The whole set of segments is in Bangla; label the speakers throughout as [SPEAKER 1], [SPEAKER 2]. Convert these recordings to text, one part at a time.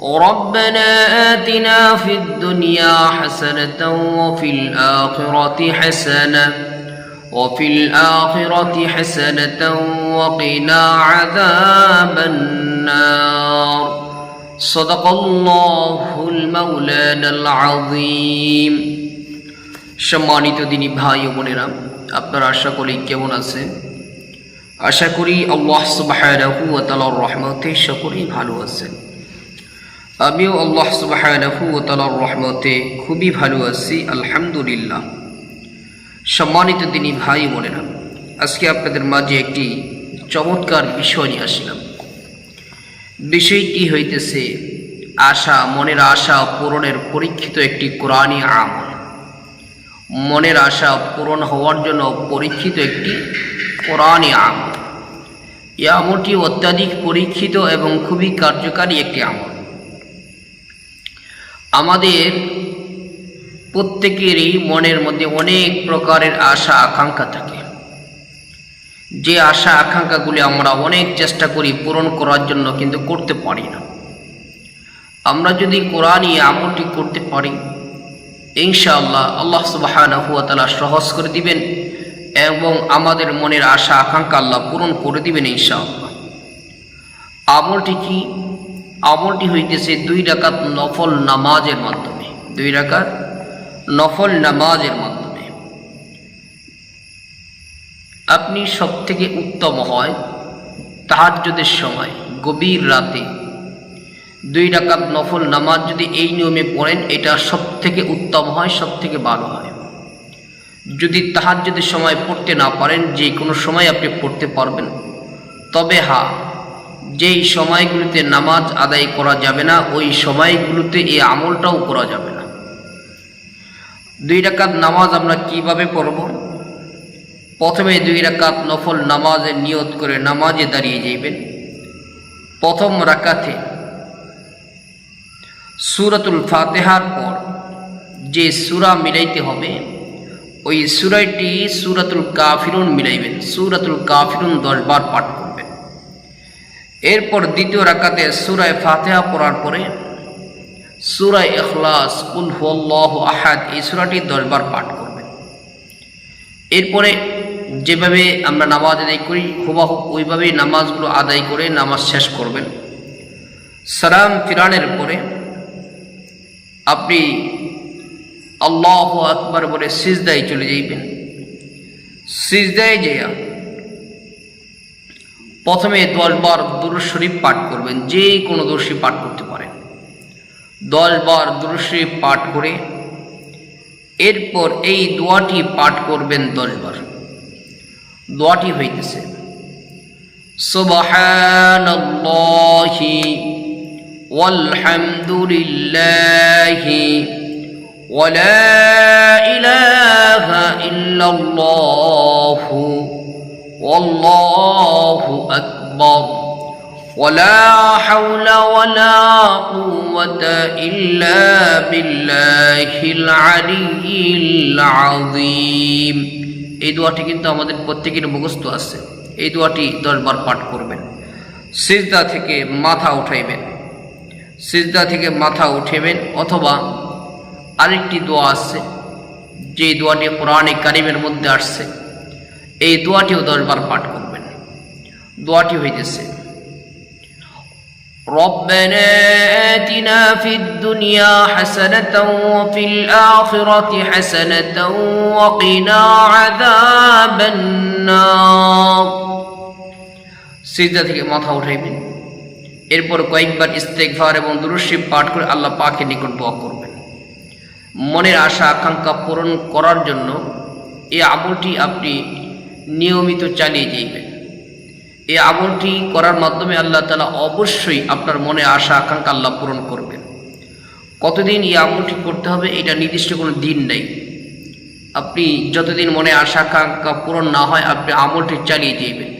[SPEAKER 1] ربنا آتنا في الدنيا حسنة وفي الآخرة حسنة وفي الآخرة حسنة وقنا عذاب النار صدق الله المولانا العظيم সম্মানিত দিনী ভাই ও বোনেরা আপনারা আশা করি কেমন আছেন আশা করি আল্লাহ সুবাহানাহু ওয়া তাআলার রহমতে সকলেই ভালো আছেন আমিও আল্লাহ তাআলার রহমতে খুবই ভালো আছি, আলহামদুলিল্লাহ। সম্মানিত তিনি ভাই বোনেরা, আজকে আপনাদের মাঝে একটি চমৎকার বিষয় নিয়ে আসলাম। বিষয়টি হইতেছে আশা, মনের আশা পূরণের পরীক্ষিত একটি কোরআনী আমল। মনের আশা পূরণ হওয়ার জন্য পরীক্ষিত একটি কোরআনী আমল। এই আমলটি অত্যাধিক পরীক্ষিত এবং খুবই কার্যকারী একটি আমল। আমাদের প্রত্যেকেরই মনের মধ্যে অনেক প্রকারের আশা, আকাঙ্ক্ষা থাকে। যে আশা, আকাঙ্ক্ষাগুলি আমরা অনেক চেষ্টা করি পূরণ করার জন্য কিন্তু করতে পারি না। আমরা যদি কোরআনই আমলটি করতে পারি, ইনশাআল্লাহ আল্লাহ সুবাহানাহু ওয়া তাআলা সহজ করে দিবেন এবং আমাদের মনের আশা, আকাঙ্ক্ষা আল্লাহ পূরণ করে দিবেন ইনশাআল্লাহ। আমলটি কি? আমলটি হইতেছে দুই রাকাত নফল নামাজের মাধ্যমে। দুই রাকাত নফল নামাজের মাধ্যমে। আপনি সব থেকে উত্তম হয় তাহাজ্জুদের সময়, গভীর রাতে। দুই রাকাত নফল নামাজ যদি এই নিয়মে পড়েন, এটা সব থেকে উত্তম হয় সব থেকে ভালো হয়। যদি তাহাজ্জুদের সময় পড়তে না পারেন, যে কোনো সময় আপনি পড়তে পারবেন। তবে হা যেই সময়গুলোতে নামাজ আদায় করা যাবে না, ওই সময়গুলোতে এই আমলটাও করা যাবে না। দুই রাকাত নামাজ আমরা কীভাবে পড়ব? প্রথমে দুই রাকাত নফল নামাজের নিয়ত করে নামাজে দাঁড়িয়ে যাইবেন। প্রথম রাকাতে সুরাতুল ফাতেহার পর যে সুরা মিলাইতে হবে, ওই সুরাইটি সুরাতুল কাফিরুন মিলাইবেন। সুরাতুল কাফিরুন দশবার পাঠ করবেন। এরপর দ্বিতীয় রাকাতে সুরায় ফাতেহা পড়ার পরে সুরায় এখলাস কুল আহাদ, এই সুরাটি দশবার পাঠ করবেন। এরপরে যেভাবে আমরা নামাজ আদায় করি, হুবাহু ওইভাবেই নামাজগুলো আদায় করে নামাজ শেষ করবেন। সালাম ফিরানের পরে আপনি আল্লাহ আকবার বলে সিজদায় চলে যাইবেন। সিজদায় যেয়া প্রথমে দশবার দুরুদ পাঠ করবেন, যে কোনো দর্শী পাঠ করতে পারেন দশবার দুরুশরীফ পাঠ করে এরপর এই দোয়াটি পাঠ করবেন দশবার দোয়াটি হইতেছে, সুবহানাল্লাহি ওয়ালহামদুলিল্লাহি ওয়ালা ইলাহা ইল্লাল্লাহু أكبر ولا حول ولا قوة إلا بالله العلي العظيم এই দোয়াটি কিন্তু আমাদের প্রত্যেকের মুখস্থ আছে এই দোয়াটি দশবার পাঠ করবেন সিজদা থেকে মাথা উঠাইবেন সিজদা থেকে মাথা উঠেবেন অথবা আরেকটি দোয়া আছে যে দোয়াটি কোরআনে কারিমের মধ্যে আসছে এই দোয়াটিও দশবার পাঠ করবেন দোয়াটি হইতেছে ربنا آتنا في الدنيا حسنة وفي الآخرة حسنة وقنا عذاب النار সিজদা থেকে মাথা উঠাইবেন এরপর কয়েকবার ইস্তেকভার এবং দুরুশিব পাঠ করে আল্লাহ পাকে নিকট দোয়া করবেন মনের আশা আকাঙ্ক্ষা পূরণ করার জন্য এই আমলটি আপনি নিয়মিত চালিয়ে যাইবেন এই আমলটি করার মাধ্যমে আল্লাহ তালা অবশ্যই আপনার মনে আশা, আকাঙ্ক্ষা আল্লাহ পূরণ করবেন। কতদিন এই আমলটি করতে হবে এটা নির্দিষ্ট কোনো দিন নেই। আপনি যতদিন মনে আশা, আকাঙ্ক্ষা পূরণ না হয়, আপনি আমলটি চালিয়ে দিবেন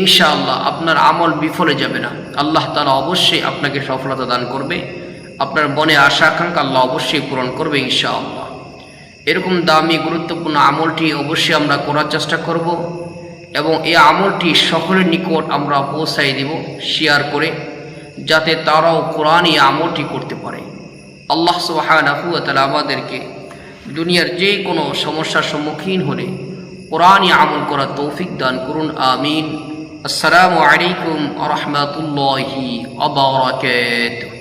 [SPEAKER 1] ইনশাআল্লাহ আপনার আমল বিফলে যাবে না। আল্লাহ তালা অবশ্যই আপনাকে সফলতা দান করবে। আপনার মনে আশা, আকাঙ্ক্ষা আল্লাহ অবশ্যই পূরণ করবে ইনশাআল্লাহ। এরকম দামি, গুরুত্বপূর্ণ আমলটি অবশ্যই আমরা করার চেষ্টা করব। এবং এই আমলটি সকলের নিকট আমরা পৌঁছাই দেব, শেয়ার করে, যাতে তারাও কোরআন এই আমলটি করতে পারে। আল্লাহ সুবাহানাহু তালা আমাদেরকে দুনিয়ার যে কোনো সমস্যার সম্মুখীন হলে কোরআনই আমল করার তৌফিক দান করুন, আমিন। আসসালামু আলাইকুম আ রহমতুল্লাহি আবরাকাতুহু